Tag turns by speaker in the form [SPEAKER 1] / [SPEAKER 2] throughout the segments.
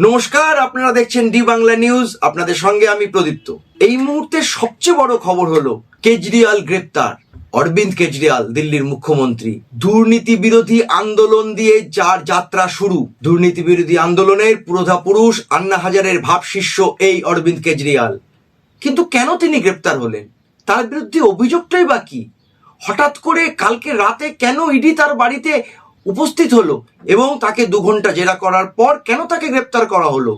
[SPEAKER 1] নমস্কার, আপনারা দেখছেন ডি বাংলা নিউজ, আপনাদের সঙ্গে আমি প্রদীপ্ত। এই মুহূর্তে সবচেয়ে বড় খবর হলো কেজরিওয়াল গ্রেপ্তার। অরবিন্দ কেজরিওয়াল, দিল্লির মুখ্যমন্ত্রী। দুর্নীতি বিরোধী আন্দোলন দিয়ে যার যাত্রা শুরু। দুর্নীতি বিরোধী আন্দোলনের পুরোধা পুরুষ আন্না হাজারের ভাবশিষ্য এই অরবিন্দ কেজরিওয়াল। কিন্তু কেন তিনি গ্রেপ্তার হলেন? তার বিরুদ্ধে অভিযোগটাই বা কি? হঠাৎ করে কালকে রাতে কেন ইডি তার বাড়িতে উপস্থিত হলো এবং তাকে দু ঘণ্টা জেরা করার পর কেন তাকে গ্রেপ্তার করা হলো?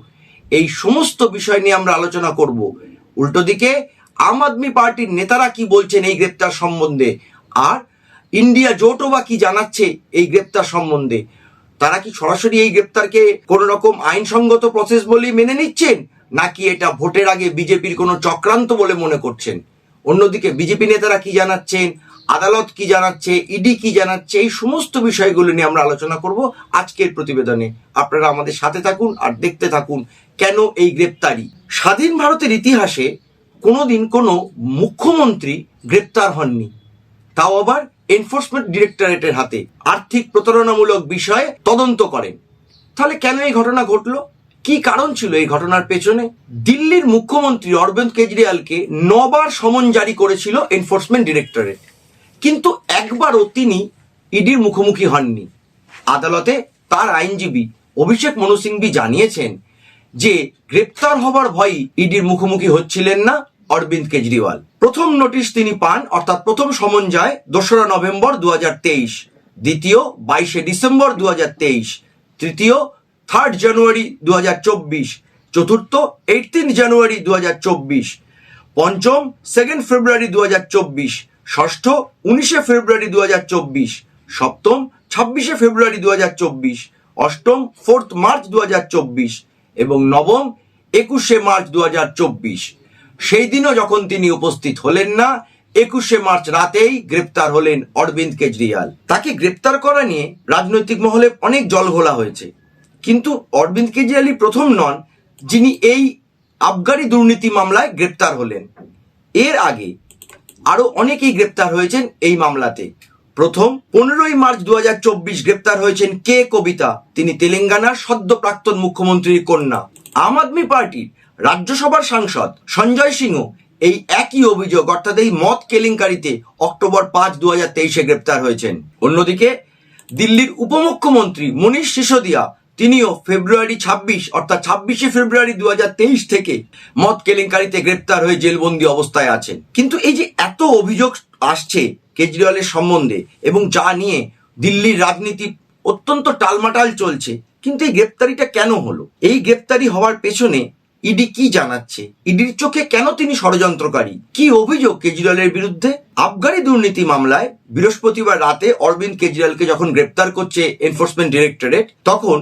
[SPEAKER 1] এই সমস্ত বিষয় নিয়ে আমরা আলোচনা করব। উল্টো দিকে, আম আদমি পার্টির নেতারা কি বলছেন এই গ্রেপ্তার সম্বন্ধে? আর ইন্ডিয়া জোটও বা কি জানাচ্ছে এই গ্রেপ্তার সম্বন্ধে? তারা কি সরাসরি এই গ্রেপ্তারকে কোন রকম আইনসঙ্গত প্রসেস বলেই মেনে নিচ্ছেন? নাকি এটা ভোটের আগে বিজেপির কোনো চক্রান্ত বলে মনে করছেন? অন্যদিকে, বিজেপি নেতারা কি জানাচ্ছেন? আদালত কি জানাচ্ছে ইডি কি জানাচ্ছে, এই সমস্ত বিষয়গুলো নিয়ে আমরা আলোচনা করব আজকের প্রতিবেদনে। আপনারা আমাদের সাথে থাকুন আর দেখতে থাকুন কেন এই গ্রেপ্তারি। স্বাধীন ভারতের ইতিহাসে কোনোদিন কোনো মুখ্যমন্ত্রী গ্রেপ্তার হননি। তাও আবার এনফোর্সমেন্ট ডিরেক্টরেটের হাতে আর্থিক প্রতারণামূলক বিষয়ে তদন্ত করেন। তাহলে কেন এই ঘটনা ঘটলো? কি কারণ ছিল এই ঘটনার পেছনে? দিল্লির মুখ্যমন্ত্রী অরবিন্দ কেজরিওয়ালকে নবার সমন জারি করেছিল এনফোর্সমেন্ট ডিরেক্টরেট কিন্তু একবারও তিনি ইডির মুখোমুখি হননি। আদালতে তার আইনজীবী অভিষেক মনু সিংভি জানিয়েছেন যে, গ্রেপ্তার হবার ভয়ই ইডির মুখোমুখি হচ্ছিলেন না অরবিন্দ কেজরিওয়াল। প্রথম নোটিশ তিনি পান, অর্থাৎ প্রথম সমন যায় দোসরা নভেম্বর দু হাজার তেইশ, দ্বিতীয় বাইশে ডিসেম্বর দু হাজার তেইশ, তৃতীয় থার্ড জানুয়ারি দু হাজার চব্বিশ, চতুর্থ এইটিন জানুয়ারি দু পঞ্চম সেকেন্ড ফেব্রুয়ারি দু হাজার চব্বিশ ষষ্ঠ উনিশে ফেব্রুয়ারি দু হাজার চব্বিশ, সপ্তম ছাব্বিশে ফেব্রুয়ারি দু অষ্টম ফোর্থ মার্চ দু হাজার চব্বিশ এবং নবম একুশে মার্চ দু হাজার চব্বিশ। সেই দিনও যখন তিনি উপস্থিত হলেন না, একুশে মার্চ রাতেই গ্রেপ্তার হলেন অরবিন্দ কেজরিওয়াল। তাকে গ্রেপ্তার করা নিয়ে রাজনৈতিক মহলে অনেক জলঘোলা হয়েছে। কিন্তু অরবিন্দ কেজরিওয়ালই প্রথম নন, যিনি এই আবগারি দুর্নীতি মামলায় গ্রেপ্তার হলেন। এর আগে আরও অনেকেই গ্রেপ্তার হয়েছেন এই মামলাতে। প্রথম, পনেরোই মার্চ দু গ্রেপ্তার হয়েছেন কে কবিতা? তিনি তেলেঙ্গানার সদ্য প্রাক্তন মুখ্যমন্ত্রীর কন্যা। আম আদমি পার্টির রাজ্যসভার সাংসদ সঞ্জয় সিংহ এই একই অভিযোগ, অর্থাৎ এই মদ কেলেঙ্কারিতে অক্টোবর পাঁচ দু হাজার তেইশে গ্রেপ্তার হয়েছেন। অন্যদিকে, দিল্লির উপমুখ্যমন্ত্রী মনীষ সিসোদিয়া তিনিও ফেব্রুয়ারি ছাব্বিশ, অর্থাৎ ছাব্বিশে ফেব্রুয়ারি দু থেকে মদ কেলেঙ্কারিতে গ্রেপ্তার হয়ে জেলবন্দি অবস্থায় আছেন। কিন্তু এই যে এত অভিযোগ আসছে কেজরিওয়ালের সম্বন্ধে এবং যা নিয়ে দিল্লির রাজনীতি অত্যন্ত টালমাটাল চলছে, কিন্তু এই গ্রেপ্তারিটা কেন হলো? এই গ্রেপ্তারি হওয়ার পেছনে ইডি কি জানাচ্ছে? ইডির চোখে কেন তিনি ষড়যন্ত্রকারী? কি অভিযোগ কেজরিওয়ালের বিরুদ্ধে? আবগারি দুর্নীতি মামলায় বৃহস্পতিবার রাতে অরবিন্দ কেজরিওয়ালকে যখন গ্রেপ্তার করছে এনফোর্সমেন্ট ডিরেক্টরেট তখন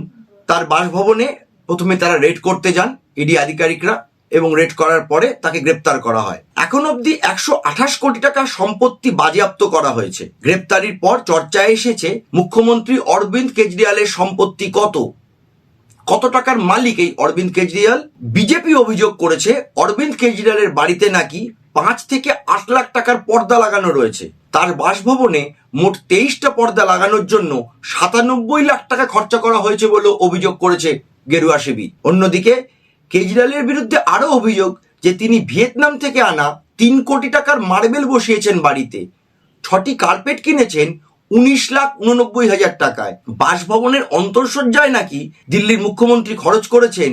[SPEAKER 1] তার বাসভবনে প্রথমে তারা রেড করতে যান ইডি আধিকারিকরা এবং রেড করার পরে তাকে গ্রেপ্তার করা হয়। এখন অবধি একশো আঠাশ কোটি টাকা সম্পত্তি বাজেয়াপ্ত করা হয়েছে। গ্রেপ্তারির পর চর্চায় এসেছে মুখ্যমন্ত্রী অরবিন্দ কেজরিওয়ালের সম্পত্তি কত? কত টাকার মালিক এই অরবিন্দ কেজরিওয়াল? বিজেপি অভিযোগ করেছে অরবিন্দ কেজরিওয়ালের বাড়িতে নাকি পাঁচ থেকে আট লাখ টাকার পর্দা লাগানো রয়েছে। তার বাসভবনে মোট তেইশটা পর্দা লাগানোর জন্য সাতানব্বই লাখ টাকা খরচা করা হয়েছে বলে অভিযোগ করেছে গেরুয়া শিবির। অন্যদিকে, কেজরিওয়ালের বিরুদ্ধে আরও অভিযোগ যে তিনি ভিয়েতনাম থেকে আনা তিন কোটি টাকার মার্বেল বসিয়েছেন বাড়িতে। ছটি কার্পেট কিনেছেন উনিশ লাখ উননব্বই হাজার টাকায়। বাসভবনের অন্তর্সজ্জায় নাকি দিল্লির মুখ্যমন্ত্রী খরচ করেছেন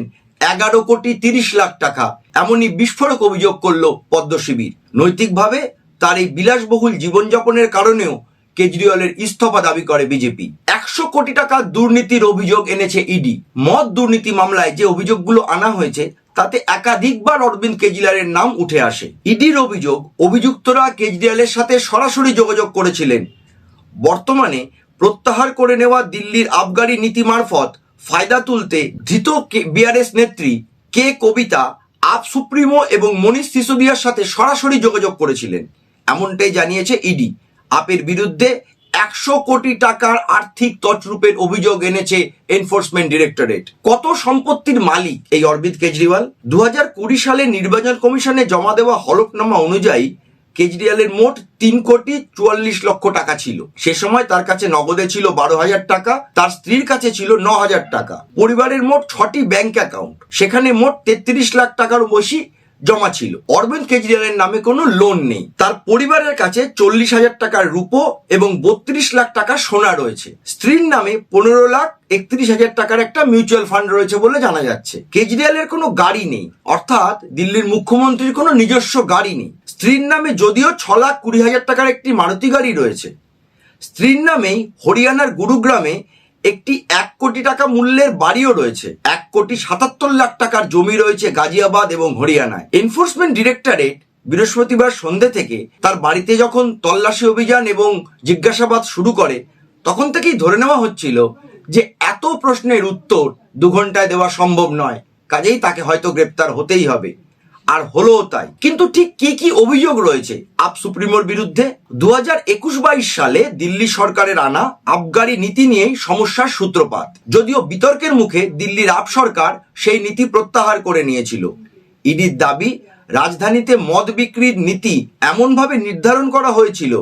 [SPEAKER 1] এগারো কোটি তিরিশ লাখ টাকা। এমনই বিস্ফোরক অভিযোগ করল পদ্ম শিবির। নৈতিকভাবে তার এই বিলাসবহুল জীবনযাপনের কারণেও কেজরিওয়ালের ইস্তফা দাবি করে বিজেপি। একশো কোটি টাকা দুর্নীতির অভিযোগ এনেছে ইডি। মদ দুর্নীতি মামলায় যে অভিযোগগুলো আনা হয়েছে, তাতে একাধিকবার অরবিন্দ কেজরিওয়ালের নাম উঠে আসে। ইডির অভিযোগ, অভিযুক্তরা কেজরিওয়ালের সাথে সরাসরি যোগাযোগ করেছিলেন। বর্তমানে প্রত্যাহার করে নেওয়া দিল্লির আবগারি নীতি মারফত ফায়দা তুলতে ধৃত বিআরএস নেত্রী কে কবিতা, আপ সুপ্রিমো এবং মনীষ সিসোদিয়ার সাথে সরাসরি যোগাযোগ করেছিলেন। এমনটাই জানিয়েছে ইডি আপের বিরুদ্ধে একশো কোটি টাকার আর্থিক তছরূপের অভিযোগ এনেছে এনফোর্সমেন্ট ডিরেক্টরেট। কত সম্পত্তির মালিক এই অরবিন্দ কেজরিওয়াল? দু সালে নির্বাচন কমিশনে জমা দেওয়া হলফনামা অনুযায়ী কেজরিওয়ালের মোট তিন কোটি চুয়াল্লিশ লক্ষ টাকা ছিল। সে সময় তার কাছে নগদে ছিল বারো হাজার টাকা, তার স্ত্রীর কাছে ছিল ন হাজার টাকা। পরিবারের মোট ছটি ব্যাংক অ্যাকাউন্ট। সেখানে মোট তেত্রিশ লাখ টাকার বেশি জমা ছিল। অরবিন্দ কেজরিওয়ালের নামে কোনো লোন নেই। তার পরিবারের কাছে চল্লিশ হাজার টাকার রূপো এবং বত্রিশ লাখ টাকা সোনা রয়েছে। স্ত্রীর নামে পনেরো লাখ একত্রিশ হাজার টাকার একটা মিউচুয়াল ফান্ড রয়েছে বলে জানা যাচ্ছে। কেজরিওয়ালের কোনো গাড়ি নেই। অর্থাৎ দিল্লির মুখ্যমন্ত্রীর কোনো নিজস্ব গাড়ি নেই। স্ত্রীর নামে যদিও ছ লাখ কুড়ি হাজার টাকার একটি মারুতি গাড়ি রয়েছে। স্ত্রীর নামেই হরিয়ানার গুরুগ্রামে একটি এক কোটি টাকা মূল্যের বাড়িও রয়েছে। এক কোটি সাতাত্তর লাখ টাকার জমি রয়েছে গাজিয়াবাদ এবং হরিয়ানায়। এনফোর্সমেন্ট ডিরেক্টরেট বৃহস্পতিবার সন্ধে থেকে তার বাড়িতে যখন তল্লাশি অভিযান এবং জিজ্ঞাসাবাদ শুরু করে, তখন থেকেই ধরে নেওয়া হচ্ছিল যে এত প্রশ্নের উত্তর দু ঘন্টায় দেওয়া সম্ভব নয়। কাজেই তাকে হয়তো গ্রেপ্তার হতেই হবে। আর হলো তাই। কিন্তু ঠিক কি কি অভিযোগ রয়েছে? আপ সুপ্রিমোর বিরুদ্ধে দু হাজার একুশ বাইশ সালে দিল্লি সরকারের আনা আবগারি নীতি নিয়েই সমস্যার সূত্রপাত। যদিও বিতর্কের মুখে দিল্লির আপ সরকার সেই নীতি প্রত্যাহার করে নিয়েছিল। ইডির দাবি, রাজধানীতে মদ বিক্রির নীতি এমনভাবে নির্ধারণ করা হয়েছিল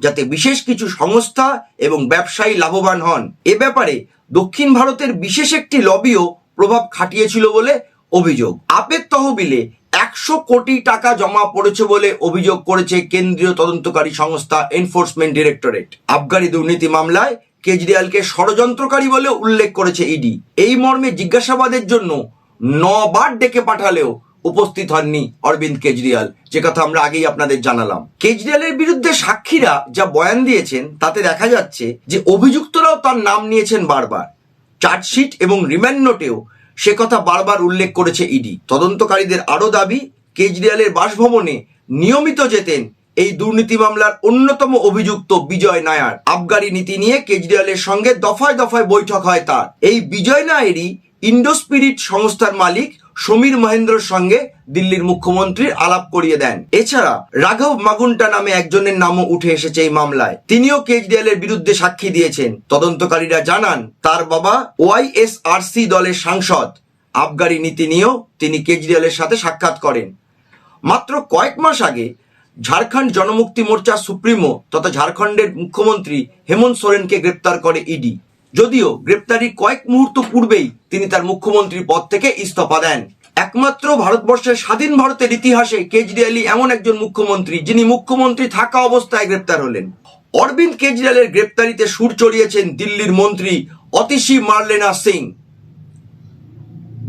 [SPEAKER 1] যাতে বিশেষ কিছু সংস্থা এবং ব্যবসায়ী লাভবান হন। এ ব্যাপারে দক্ষিণ ভারতের বিশেষ একটি লবিও প্রভাব খাটিয়েছিল বলে অভিযোগ। আপের তহবিলে একশো কোটি টাকা জমা পড়েছে বলে অভিযোগ করেছে কেন্দ্রীয় তদন্তকারী সংস্থা এনফোর্সমেন্ট ডিরেক্টরেট আবগারি দুর্নীতি মামলায় কেজরিওয়ালকে ষড়যন্ত্রকারী বলে উল্লেখ করেছে ইডি। এই মর্মে জিজ্ঞাসাবাদের জন্য নবার ডেকে পাঠালেও উপস্থিত হননি অরবিন্দ কেজরিওয়াল। যে কথা আমরা আগেই আপনাদের জানালাম। কেজরিওয়ালের বিরুদ্ধে সাক্ষীরা যা বয়ান দিয়েছেন, তাতে দেখা যাচ্ছে যে অভিযুক্তরাও তার নাম নিয়েছেন বারবার। চার্জশিট এবং রিমান্ড নোটেও সে কথা বারবার উল্লেখ করেছে ইডি। তদন্তকারীদের আরও দাবি, কেজরিওয়ালের বাসভবনে নিয়মিত যেতেন এই দুর্নীতি মামলার অন্যতম অভিযুক্ত বিজয় নায়ার। আবগারি নীতি নিয়ে কেজরিওয়ালের সঙ্গে দফায় দফায় বৈঠক হয় তার। এই বিজয় নায়ারই ইন্ডোস্পিরিট সংস্থার মালিক সমীর মহেন্দ্রর সঙ্গে দিল্লির মুখ্যমন্ত্রীর আলাপ করিয়ে দেন। এছাড়া রাঘব মাগুন্টা নামে একজনের নামও উঠে এসেছে এই মামলায়। তিনিও কেজরিওয়ালের বিরুদ্ধে সাক্ষী দিয়েছেন। তদন্তকারীরা জানান, তার বাবা ওয়াইএসআরসি দলের সাংসদ। আবগারি নীতি নিয়েও তিনি কেজরিওয়ালের সাথে সাক্ষাৎ করেন। মাত্র কয়েক মাস আগে ঝাড়খণ্ড জনমুক্তি মোর্চা সুপ্রিমো তথা ঝাড়খণ্ডের মুখ্যমন্ত্রী হেমন্ত সোরেনকে গ্রেপ্তার করে ইডি। যদিও গ্রেপ্তারির কয়েক মুহূর্ত পূর্বেই তিনি তার মুখ্যমন্ত্রীর পদ থেকে ইস্তফা দেন। একমাত্র ভারতবর্ষের স্বাধীন ভারতের ইতিহাসে কেজরিওয়ালই এমন একজন মুখ্যমন্ত্রী যিনি মুখ্যমন্ত্রী থাকা অবস্থায় গ্রেপ্তার হলেন। অরবিন্দ কেজরিওয়ালের গ্রেপ্তারিতে সুর চড়িয়েছেন দিল্লির মন্ত্রী অতিশী মার্লেনা সিং।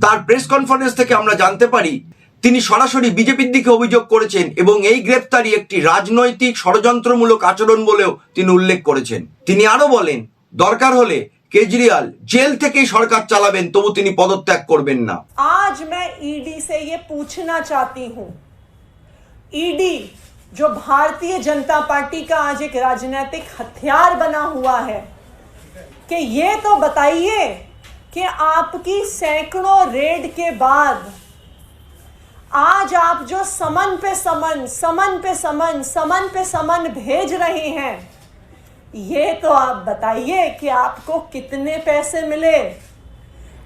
[SPEAKER 1] তার প্রেস কনফারেন্স থেকে আমরা জানতে পারি, তিনি সরাসরি বিজেপির দিকে অভিযোগ করেছেন এবং এই গ্রেপ্তারি একটি রাজনৈতিক ষড়যন্ত্রমূলক আচরণ বলেও তিনি উল্লেখ করেছেন। তিনি আরও বলেন, দরকার হলে কেজরিওয়াল জেল থেকেই সরকার চালাবেন তবু তিনি পদত্যাগ করবেন না
[SPEAKER 2] आज मैं ईडी से ये पूछना चाहती हूं ईडी जो भारतीय जनता पार्टी का आज एक राजनीतिक हथियार बना हुआ है कि ये तो बताइए कि आपकी सैकड़ों रेड के बाद आज आप जो समन पे समन समन पे समन समन पे समन भेज रहे हैं ये तो आप बताइए कि आपको कितने पैसे मिले?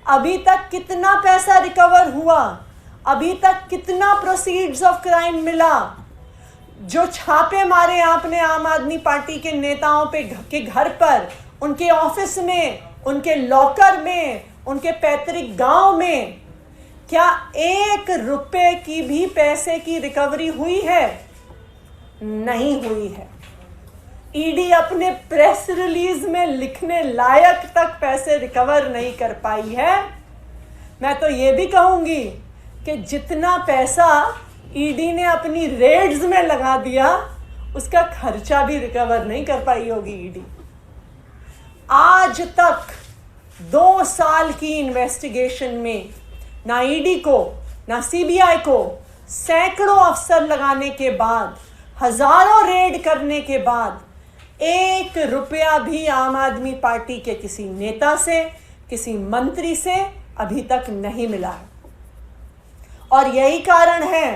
[SPEAKER 2] अभी तक कितना पैसा रिकवर हुआ? अभी तक कितना प्रोसीड्स ऑफ़ क्राइम मिला? जो छापे मारे आपने आम आदमी पार्टी के नेताओं पे के घर पर, उनके ऑफ़िस में, उनके लॉकर में, उनके पैतृक गाँव में, क्या एक रुपए की भी पैसे की रिकवरी हुई है? नहीं हुई है। ईडी अपने प्रेस रिलीज़ में लिखने लायक तक पैसे रिकवर नहीं कर पाई है। मैं तो ये भी कहूँगी कि जितना पैसा ईडी ने अपनी रेड्स में लगा दिया, उसका खर्चा भी रिकवर नहीं कर पाई होगी ईडी आज तक दो साल की इन्वेस्टिगेशन में ना ईडी को, ना सीबीआई को सैकड़ों अफसर लगाने के बाद, हज़ारों रेड करने के बाद एक रुपया भी आम आदमी पार्टी के किसी नेता से, किसी मंत्री से अभी तक नहीं मिला है। और यही कारण है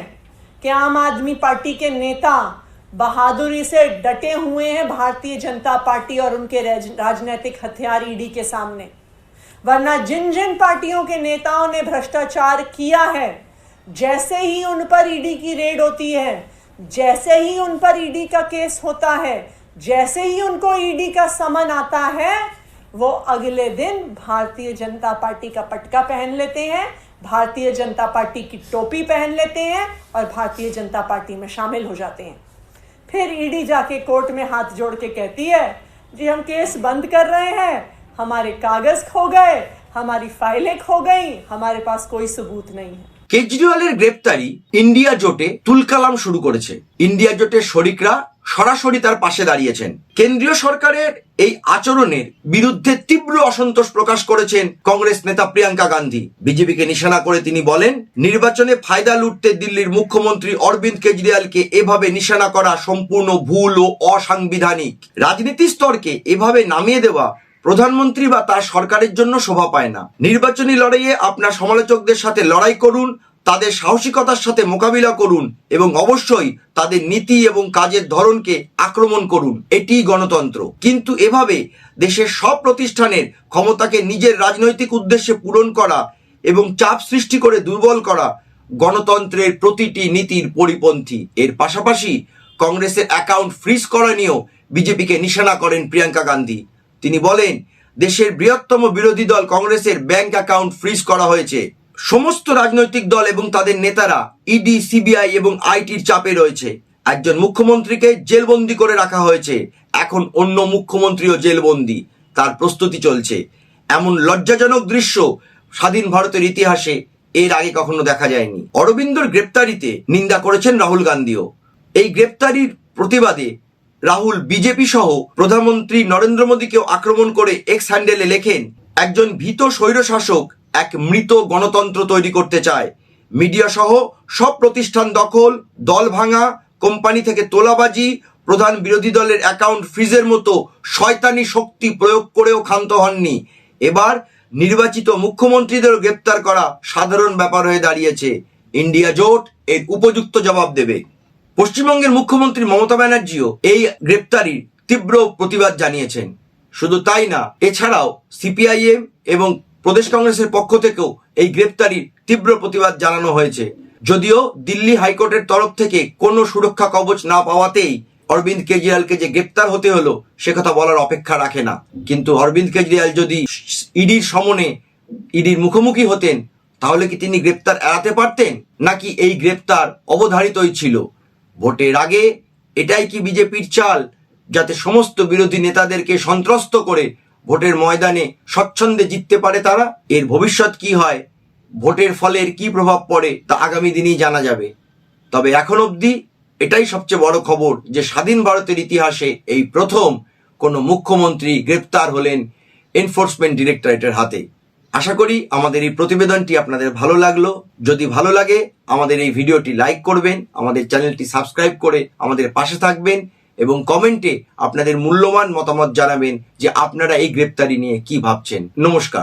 [SPEAKER 2] कि आम आदमी पार्टी के नेता बहादुरी से डटे हुए हैं भारतीय जनता पार्टी और उनके राजनीतिक हथियार ईडी के सामने। वरना जिन जिन पार्टियों के नेताओं ने भ्रष्टाचार किया है, जैसे ही उन पर ईडी की रेड होती है, जैसे ही उन पर ईडी का केस होता है जैसे ही उनको ईडी का समन आता है वो अगले दिन भारतीय जनता पार्टी का पटका पहन लेते हैं भारतीय जनता पार्टी की टोपी पहन लेते हैं और भारतीय जनता पार्टी में शामिल हो जाते हैं फिर ईडी जाके कोर्ट में हाथ जोड़ के कहती है जी हम केस बंद कर रहे हैं हमारे कागज खो गए हमारी फाइलें खो गई हमारे पास कोई सबूत नहीं है
[SPEAKER 1] কেজরিওয়ালের গ্রেপ্তারি ইন্ডিয়া জোটে তুলকালাম শুরু করেছে ইন্ডিয়া জোটের শরিকরা সরাসরি তার পাশে দাঁড়িয়েছেন। কেন্দ্রীয় সরকারের এই আচরণের বিরুদ্ধে তীব্র অসন্তোষ প্রকাশ করেছেন কংগ্রেস নেতা প্রিয়াঙ্কা গান্ধী। বিজেপিকে নিশানা করে তিনি বলেন, নির্বাচনে ফায়দা লুটতে দিল্লির মুখ্যমন্ত্রী অরবিন্দ কেজরিওয়ালকে এভাবে নিশানা করা সম্পূর্ণ ভুল ও অসাংবিধানিক। রাজনীতি স্তরকে এভাবে নামিয়ে দেওয়া প্রধানমন্ত্রী বা তার সরকারের জন্য শোভা পায় না। নির্বাচনী লড়াইয়ে আপনার সমালোচকদের সাথে লড়াই করুন তাদের সাহসিকতার সাথে মোকাবিলা করুন এবং অবশ্যই তাদের নীতি এবং কাজের ধরনকে আক্রমণ করুন। এটিই গণতন্ত্র। কিন্তু এভাবে দেশের সব প্রতিষ্ঠানের ক্ষমতাকে নিজের রাজনৈতিক উদ্দেশ্যে পূরণ করা এবং চাপ সৃষ্টি করে দুর্বল করা গণতন্ত্রের প্রতিটি নীতির পরিপন্থী। এর পাশাপাশি কংগ্রেসের অ্যাকাউন্ট ফ্রিজ করা নিয়েও বিজেপিকে নিশানা করেন প্রিয়াঙ্কা গান্ধী। তিনি বলেন, দেশের বৃহত্তম বিরোধী দল কংগ্রেসের ব্যাংক অ্যাকাউন্ট ফ্রিজ করা হয়েছে। সমস্ত রাজনৈতিক দল এবং তাদের নেতারা ইডি, সিবিআই এবং আইটির চাপে রয়েছে। একজন মুখ্যমন্ত্রীকে জেলবন্দি করে রাখা হয়েছে। এখন অন্য মুখ্যমন্ত্রীও জেলবন্দি। তার প্রস্তুতি চলছে। এমন লজ্জাজনক দৃশ্য স্বাধীন ভারতের ইতিহাসে এর আগে কখনো দেখা যায়নি। অরবিন্দর গ্রেপ্তারিতে নিন্দা করেছেন রাহুল গান্ধীও। এই গ্রেপ্তারির প্রতিবাদে রাহুল বিজেপি সহ প্রধানমন্ত্রী নরেন্দ্র মোদীকেও আক্রমণ করে এক্স হ্যান্ডেলে লেখেন, একজন ভীত স্বৈরশাসক এক মৃত গণতন্ত্র তৈরি করতে চায়। মিডিয়া সহ সব প্রতিষ্ঠান দখল, দল ভাঙা, কোম্পানি থেকে তোলাবাজি, প্রধান বিরোধী দলের অ্যাকাউন্ট ফ্রিজের মতো শয়তানি শক্তি প্রয়োগ করেও ক্ষান্ত হননি। এবার নির্বাচিত মুখ্যমন্ত্রীদেরও গ্রেপ্তার করা সাধারণ ব্যাপার হয়ে দাঁড়িয়েছে। ইন্ডিয়া জোট এর উপযুক্ত জবাব দেবে। পশ্চিমবঙ্গের মুখ্যমন্ত্রী মমতা ব্যানার্জিও এই গ্রেপ্তারির তীব্র প্রতিবাদ জানিয়েছেন। শুধু তাই না, এছাড়াও সিপিআইএম এবং প্রদেশ কংগ্রেসের পক্ষ থেকেও এই গ্রেপ্তারির তীব্র প্রতিবাদ জানানো হয়েছে। যদিও দিল্লি হাইকোর্টের তরফ থেকে কোনো সুরক্ষা কবচ না পাওয়াতেই অরবিন্দ কেজরিওয়ালকে যে গ্রেপ্তার হতে হলো, সে কথা বলার অপেক্ষা রাখে না। কিন্তু অরবিন্দ কেজরিওয়াল যদি ইডির সমনে ইডির মুখোমুখি হতেন, তাহলে কি তিনি গ্রেপ্তার এড়াতে পারতেন? নাকি এই গ্রেপ্তার অবধারিতই ছিল? ভোটের আগে এটাই কি বিজেপির চাল, যাতে সমস্ত বিরোধী নেতাদেরকে সন্ত্রস্ত করে ভোটের ময়দানে স্বচ্ছন্দে জিততে পারে তারা, এর ভবিষ্যৎ কি হয়, ভোটের ফলের কি প্রভাব পড়ে তা আগামী দিনেই জানা যাবে। তবে এখন অবধি এটাই সবচেয়ে বড় খবর যে স্বাধীন ভারতের ইতিহাসে এই প্রথম কোনো মুখ্যমন্ত্রী গ্রেপ্তার হলেন এনফোর্সমেন্ট ডিরেক্টরেটের হাতে। আশা করি আমাদের এই প্রতিবেদনটি আপনাদের ভালো লাগল। যদি ভালো লাগে, আমাদের এই ভিডিওটি লাইক করবেন, আমাদের চ্যানেলটি সাবস্ক্রাইব করে আমাদের পাশে থাকবেন। এবং কমেন্টে আপনাদের মূল্যবান মতামত জানাবেন যে আপনারা এই গ্রেপ্তারি নিয়ে কি ভাবছেন। নমস্কার।